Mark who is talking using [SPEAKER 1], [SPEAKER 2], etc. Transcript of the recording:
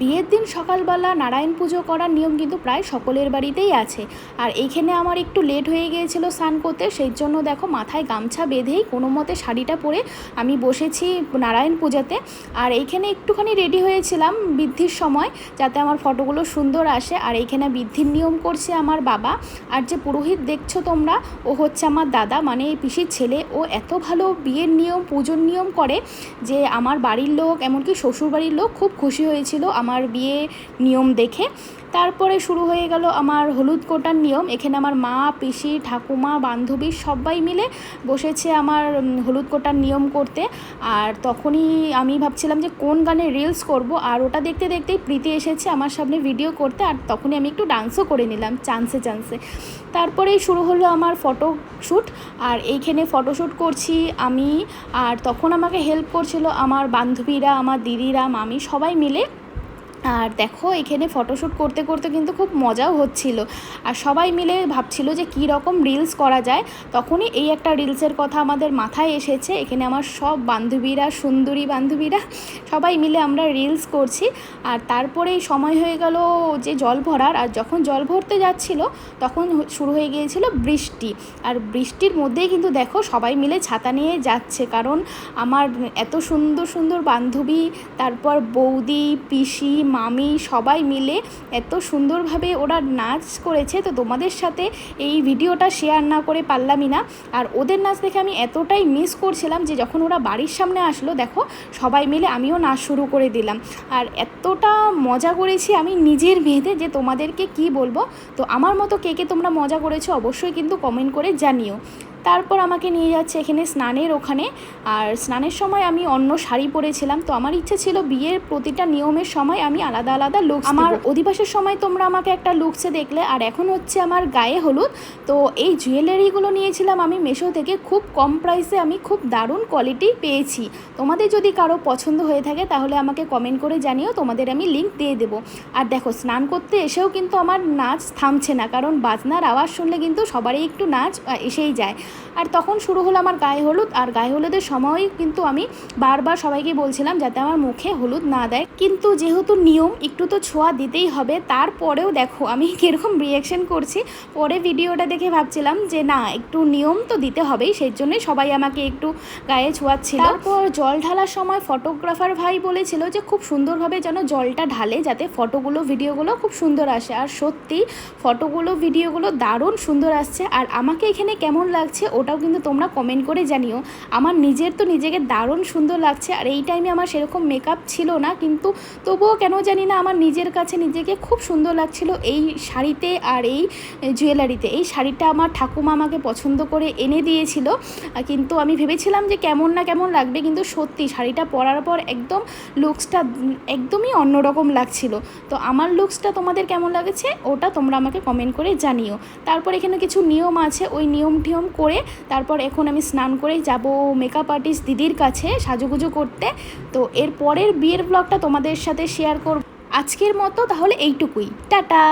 [SPEAKER 1] বিয়ের দিন সকালবেলা নারায়ণ পুজো করার নিয়ম কিন্তু প্রায় সকলের বাড়িতেই আছে। আর এইখানে আমার একটু লেট হয়ে গিয়েছিল স্নান করতে, সেই জন্য দেখো মাথায় গামছা বেঁধেই কোনো মতে শাড়িটা পরে আমি বসেছি নারায়ণ পূজাতে। আর এইখানে একটুখানি রেডি হয়েছিলাম বৃদ্ধির সময়, যাতে আমার ফটোগুলো সুন্দর আসে। আর এইখানে বৃদ্ধির নিয়ম করছে আমার বাবা। আর যে পুরোহিত দেখছ তোমরা, ও হচ্ছে আমার দাদা। মানে এই পিসির ছেলে। ও এত ভালো বিয়ের নিয়ম, পুজোর নিয়ম করে যে আমার বাড়ির লোক, এমনকি শ্বশুর বাড়ির লোক খুব খুশি হয়েছিল। আমার বিয়ে নিয়ম দেখে। তারপরে শুরু হয়ে গেল আমার হলুদ কোটার নিয়ম। এখানে আমার মা, পিসি, ঠাকুমা, বান্ধবী সবাই মিলে বসেছে আমার হলুদ কোটার নিয়ম করতে। আর তখনই আমি ভাবছিলাম যে কোন গানে রিলস করব। আর ওটা দেখতে দেখতেই প্রীতি এসেছে আমার সামনে ভিডিও করতে। আর তখনই আমি একটু ডান্সও করে নিলাম চান্সে চান্সে তারপরেই শুরু হলো আমার ফটোশ্যুট আর এইখানে ফটোশ্যুট করছি আমি। আর তখন আমাকে হেল্প করছিল আমার বান্ধবীরা, আমার দিদিরা, মামি সবাই মিলে। আর দেখো, এখানে ফটোশ্যুট করতে করতে কিন্তু খুব মজাও হচ্ছিল। আর সবাই মিলে ভাবছিল যে কী রকম রিলস করা যায়। তখনই এই একটা রিলসের কথা আমাদের মাথায় এসেছে। এখানে আমার সব বান্ধবীরা, সুন্দরী বান্ধবীরা, সবাই মিলে আমরা রিলস করছি। আর তারপরেই সময় হয়ে গেল যে জল ভরার। আর যখন জল ভরতে যাচ্ছিল, তখন শুরু হয়ে গিয়েছিল বৃষ্টি। আর বৃষ্টির মধ্যেই কিন্তু দেখো, সবাই মিলে ছাতা নিয়ে যাচ্ছে। কারণ আমার এত সুন্দর সুন্দর বান্ধবী, তারপর বৌদি, পিসি মামি সবাই মিলে এত সুন্দরভাবে ওরা নাচ করেছে, তো তোমাদের সাথে এই ভিডিওটা শেয়ার না করে পারলামই না। আর ওদের নাচ দেখে আমি এতটাই মিস করছিলাম যে যখন ওরা বাড়ির সামনে আসলো, দেখো, সবাই মিলে আমিও নাচ শুরু করে দিলাম। আর এতটা মজা করেছি আমি নিজের মেয়েতে যে তোমাদেরকে কি বলব? তো আমার মতো কে কে তোমরা মজা করেছ অবশ্যই কিন্তু কমেন্ট করে জানিও। তারপর আমাকে নিয়ে যাচ্ছে এখানে স্নানের ওখানে। আর স্নানের সময় আমি অন্য শাড়ি পরেছিলাম। তো আমার ইচ্ছে ছিল বিয়ের প্রতিটা নিয়মের সময় আমি আলাদা আলাদা লুক আমার অধিবাসের সময় তোমরা আমাকে একটা লুকসে দেখলে। আর এখন হচ্ছে আমার গায়ে হলুদ। তো এই জুয়েলারিগুলো নিয়েছিলাম আমি মেশো থেকে। খুব কম প্রাইসে আমি খুব দারুণ কোয়ালিটি পেয়েছি। তোমাদের যদি কারও পছন্দ হয়ে থাকে তাহলে আমাকে কমেন্ট করে জানিও। তোমাদের আমি লিঙ্ক দিয়ে দেবো। আর দেখো স্নান করতে এসেও কিন্তু আমার নাচ থামছে না। কারণ বাজনার আওয়াজ শুনলে কিন্তু সবারই একটু নাচ এসেই যায়। আর তখন শুরু হলো আমার গায়ে হলুদ, আর গায়ে হলুদের সময় কিন্তু আমি বারবার সবাইকে বলছিলাম যাতে আমার মুখে হলুদ না দেয়। কিন্তু যেহেতু নিয়ম, একটু তো ছোঁয়া দিতেই হবে, তারপরেও দেখো আমি কীরকম রিয়াকশন করছি। পরে ভিডিওটা দেখে ভাবছিলাম যে না, একটু নিয়ম তো দিতে হবেই, সেই জন্যই সবাই আমাকে একটু গায়ে ছোঁয়াচ্ছিল। তারপর জল ঢালার সময় ফটোগ্রাফার ভাই বলেছিল যে খুব সুন্দরভাবে যেন জলটা ঢালে, যাতে ফটোগুলো ভিডিওগুলো খুব সুন্দর আসে। আর সত্যি ফটোগুলো ভিডিওগুলো দারুণ সুন্দর আসছে। আর আমাকে এখানে কেমন লাগছে ওটাও কিন্তু তোমরা কমেন্ট করে জানিও। আমার নিজের তো নিজেকে দারুণ সুন্দর লাগছে আর এই টাইমে আমার সেরকম মেকআপ ছিল না, কিন্তু তবুও কেন জানি না আমার নিজের কাছে নিজেকে খুব সুন্দর লাগছিল। এই শাড়িতে আর এই জুয়েলারিতে এই শাড়িটা আমার ঠাকুমা আমাকে পছন্দ করে এনে দিয়েছিল। কিন্তু আমি ভেবেছিলাম যে কেমন না কেমন লাগবে, কিন্তু সত্যি শাড়িটা পরার পর একদম লুকসটা একদমই অন্যরকম লাগছিল। তো আমার লুকসটা তোমাদের কেমন লাগেছে ওটা তোমরা আমাকে কমেন্ট করে জানিও। তারপর এখানে কিছু নিয়ম আছে, ওই নিয়ম টিয়ম করে তারপর এখন আমি স্নান করে যাব মেকআপ আর্টিস্ট দিদির কাছে সাজুগুজু করতে। তো এর পরের বিয়ের ব্লগটা তোমাদের সাথে শেয়ার করব। আজকের মতো তাহলে এইটুকুই। টাটা!